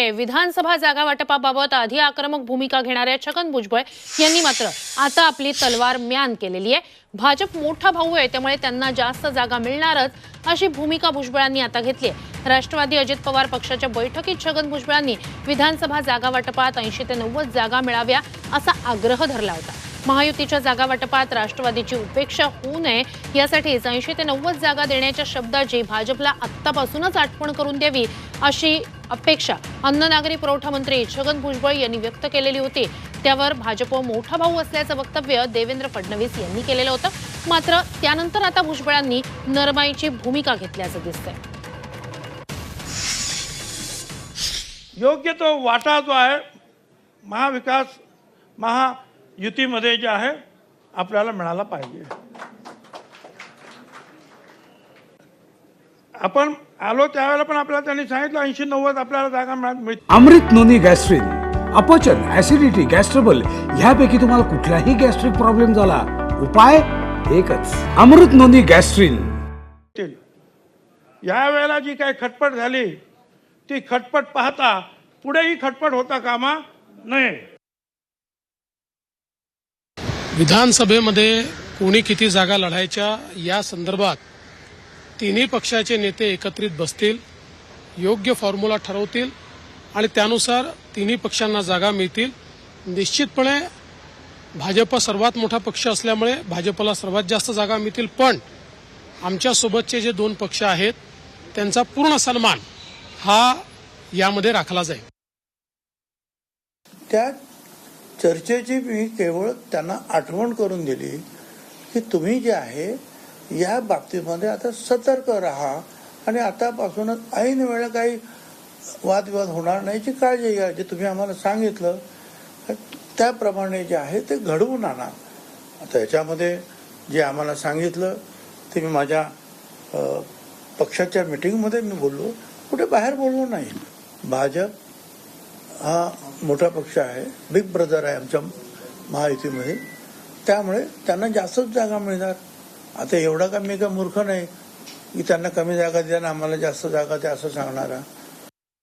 विधानसभा जागा वाटपाबाबत आधी आक्रमक भूमिका घेणाऱ्या छगन भुजबळ यांनी मात्र आता आपली तलवार म्यान केलेली आहे. भाजप मोठा भाऊ आहे त्यामुळे त्यांना जास्त जागा मिळणारच अशी भूमिका भुजबळांनी आता घेतली आहे. राष्ट्रवादी अजित पवार पक्षाच्या बैठकीत छगन भुजबळांनी विधानसभा जागा वाटपात ऐंशी ते नव्वद जागा मिळाव्या असा आग्रह धरला होता. महायुतीच्या जागा वाटपात राष्ट्रवादीची उपेक्षा होऊ नये यासाठीच ऐंशी ते नव्वद जागा देण्याच्या शब्दाची भाजपला आत्तापासूनच आठवण करून द्यावी अशी अपेक्षा. अन्न नागरी पुरवठा मंत्री छगन भुजबळ यांनी व्यक्त केलेली होती. त्यावर भाजप मोठा भाऊ असल्याचं वक्तव्य देवेंद्र फडणवीस यांनी केलेलं होतं. मात्र त्यानंतर आता भुजबळांनी नरमाईची भूमिका घेतल्याचं दिसतंय. योग्य तो वाटा जो आहे महाविकास महायुतीमध्ये जे आहे आपल्याला मिळाला पाहिजे. आपण आलो त्यावेळेला पण आपल्याला त्यांनी सांगितलं ऐंशी नव्वद आपल्याला जागा मिळा मिळतील अमृत नोनी गॅस्ट्रिन अपचन ऍसिडिटी गॅस्ट्रबल ह्यापैकी तुम्हाला कुठलाही गॅस्ट्रिक प्रॉब्लेम झाला उपाय एकच अमृत नोनी गॅस्ट्रिन. या वेळेला जी काही खटपट झाली ती खटपट पाहता पुढेही खटपट होता कामा नये. विधानसभेमध्ये कोणी किती जागा लढायच्या या संदर्भात तिन्ही पक्षाचे नेते एकत्रित बसतील योग्य फॉर्म्युला ठरवतील आणि त्यानुसार तिन्ही पक्षांना जागा मिळतील. निश्चितपणे भाजप सर्वात मोठा पक्ष असल्यामुळे भाजपला सर्वात जास्त जागा मिळतील. पण आमच्यासोबतचे जे दोन पक्ष आहेत त्यांचा पूर्ण सन्मान हा यामध्ये राखला जाईल. त्या चर्चेची मी केवळ त्यांना आठवण करून दिली की तुम्ही जे आहे या बाबतीमध्ये आता सतर्क राहा. आणि आतापासूनच ऐन वेळा काही वादविवाद होणार नाही याची काळजी घ्या. जे तुम्ही आम्हाला सांगितलं त्याप्रमाणे जे आहे ते घडवून आणा. आता याच्यामध्ये जे आम्हाला सांगितलं ते मी माझ्या पक्षाच्या मिटिंगमध्ये मी बोललो. कुठे बाहेर बोललो नाही. भाजप हा मोठा पक्ष आहे. बिग ब्रदर आहे आमच्या महायुतीमध्ये. त्यामुळे त्यांना जास्तच जागा मिळणार. आता एवढा का मी का मूर्ख नाही? की त्यांना कमी जागा द्या ना आम्हाला जास्त जागा द्या असं सांगणारा.